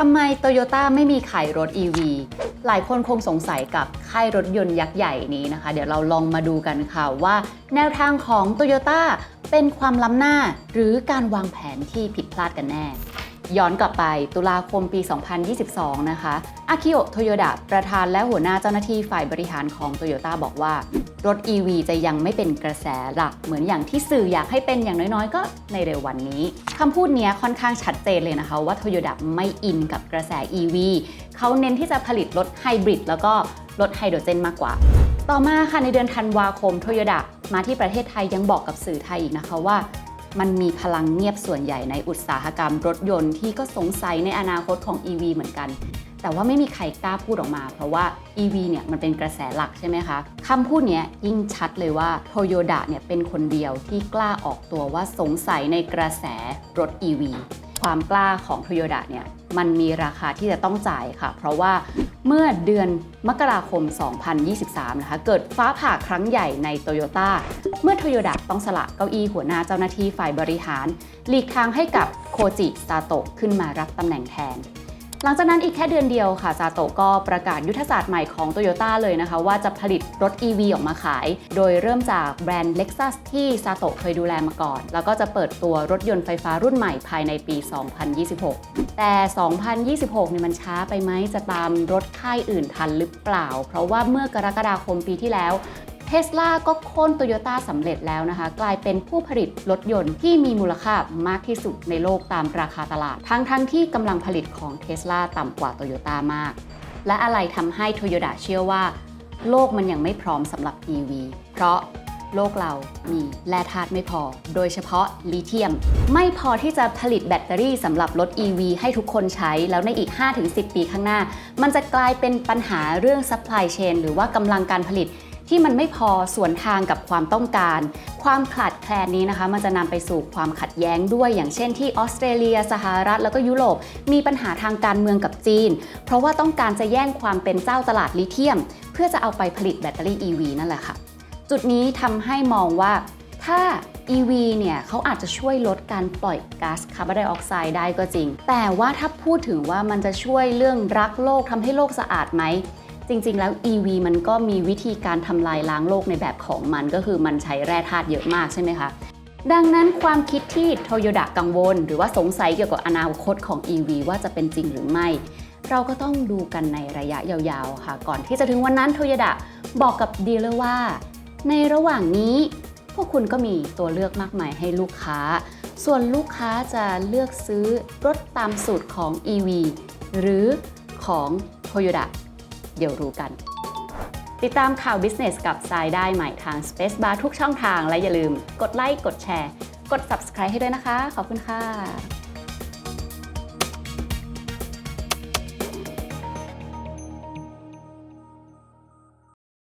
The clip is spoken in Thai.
ทำไมโตโยต้าไม่มีขายรถ EV หลายคนคงสงสัยกับค่ายรถยนต์ยักษ์ใหญ่นี้นะคะ เดี๋ยวเราลองมาดูกันค่ะว่าแนวทางของโตโยต้าเป็นความล้ำหน้าหรือการวางแผนที่ผิดพลาดกันแน่ ย้อนกลับไปตุลาคมปี 2022 นะคะอากิโอโตโยดะประธานและหัวหน้าเจ้าหน้าที่ฝ่ายบริหารของโตโยต้าบอกว่า รถ EV จะยังไม่เป็นกระแสหลัก เหมือนอย่างที่สื่ออยากให้เป็นอย่างน้อยๆ ก็ในเร็ววันนี้คำพูดเนี้ยค่อนข้างชัดเจนเลยนะคะ ว่าโตโยดะไม่อินกับกระแส EV เขาเน้นที่จะผลิตรถไฮบริดแล้วก็รถไฮโดรเจนมากกว่า ต่อมาค่ะในเดือนธันวาคมโตโยดะมาที่ประเทศไทยยังบอกกับสื่อไทยอีกนะคะว่า มันมีพลังเงียบส่วนใหญ่ในอุตสาหกรรมรถยนต์ที่ก็สงสัยในอนาคตของ EV เหมือนกัน แต่ว่าไม่มีใครกล้าพูดออกมา เพราะว่า EV เนี่ยมันเป็นกระแสหลักใช่ไหมคะคำพูดเนี้ยยิ่งชัดเลยว่าโตโยดะเนี่ยเป็นคนเดียวที่กล้าออกตัวว่าสงสัยในกระแสรถ EV ความกล้าของโตโยดะเนี่ยมันมีราคาที่จะต้องจ่ายค่ะ เพราะว่า เมื่อเดือนมกราคม 2023 นะคะ เกิดฟ้าผ่าครั้งใหญ่ในโตโยต้า เมื่อโตโยดะต้องสละเก้าอี้หัวหน้าเจ้าหน้าที่ฝ่ายบริหาร หลีกทางให้กับโคจิซาโตะขึ้นมารับตำแหน่งแทน หลังจากนั้นอีกแค่เดือนเดียวค่ะซาโตะก็ประกาศยุทธศาสตร์ใหม่ของโตโยต้าเลยนะคะ ว่าจะผลิตรถ EV ออกมาขาย โดยเริ่มจากแบรนด์ Lexus ที่ซาโตะเคยดูแลมาก่อน แล้วก็จะเปิดตัวรถยนต์ไฟฟ้ารุ่นใหม่ภายในปี 2026 แต่ 2026เนี่ยมันช้าไปไหมจะตามรถค่ายอื่นทันหรือเปล่า เพราะว่าเมื่อกรกฎาคมปีที่แล้ว เทสลาก็โค่นโตโยต้าสำเร็จแล้วนะคะ กลายเป็นผู้ผลิตรถยนต์ที่มีมูลค่ามากที่สุดในโลกตามราคาตลาด ทั้งทั้งที่กำลังผลิตของเทสลาต่ำกว่าโตโยต้ามาก และอะไรทำให้โตโยต้าเชื่อว่า โลกมันยังไม่พร้อมสำหรับ EV เพราะโลกเรามีแร่ธาตุไม่พอ โดยเฉพาะลิเธียม ไม่พอที่จะผลิตแบตเตอรี่สำหรับรถ EV ให้ทุกคนใช้ แล้วในอีก 5-10 ปีข้างหน้า มันจะกลายเป็นปัญหาเรื่อง supply chain หรือว่ากำลังการผลิต ที่มันไม่พอสวนทางกับความต้องการ ความขาดแคลนนี้นะคะ มันจะนำไปสู่ความขัดแย้งด้วย อย่างเช่นที่ออสเตรเลีย สหรัฐ แล้วก็ยุโรปมีปัญหาทางการเมืองกับจีน เพราะว่าต้องการจะแย่งความเป็นเจ้าตลาดลิเธียม เพื่อจะเอาไปผลิตแบตเตอรี่ EV นั่นแหละค่ะ จุดนี้ทำให้มองว่าถ้า EV เนี่ยเขาอาจจะช่วยลดการปล่อยก๊าซคาร์บอนไดออกไซด์ได้ก็จริง แต่ว่าถ้าพูดถึงว่ามันจะช่วยเรื่องรักโลกทำให้โลกสะอาดไหม จริง ๆ แล้ว EV มันก็มีวิธีการทำลายล้างโลกในแบบของมันก็คือมันใช้แร่ธาตุเยอะมากใช่ไหมคะ ดังนั้นความคิดที่โตโยดะกังวล หรือว่าสงสัยเกี่ยวกับอนาคตของ EV ว่าจะเป็นจริงหรือไม่ เราก็ต้องดูกันในระยะยาวๆ ค่ะ ก่อนที่จะถึงวันนั้นโตโยดะบอกกับดีลเลอร์ว่า ในระหว่างนี้ พวกคุณก็มีตัวเลือกมากมายให้ลูกค้า ส่วนลูกค้าจะเลือกซื้อรถตามสูตรของ EV หรือของโตโยดะ เดี๋ยวรู้กัน ติดตามข่าว Business กับทรายได้ใหม่ทาง Space Bar ทุกช่องทางและอย่าลืม กดไลค์กดแชร์ กด Subscribe ให้ด้วยนะคะ ขอบคุณค่ะ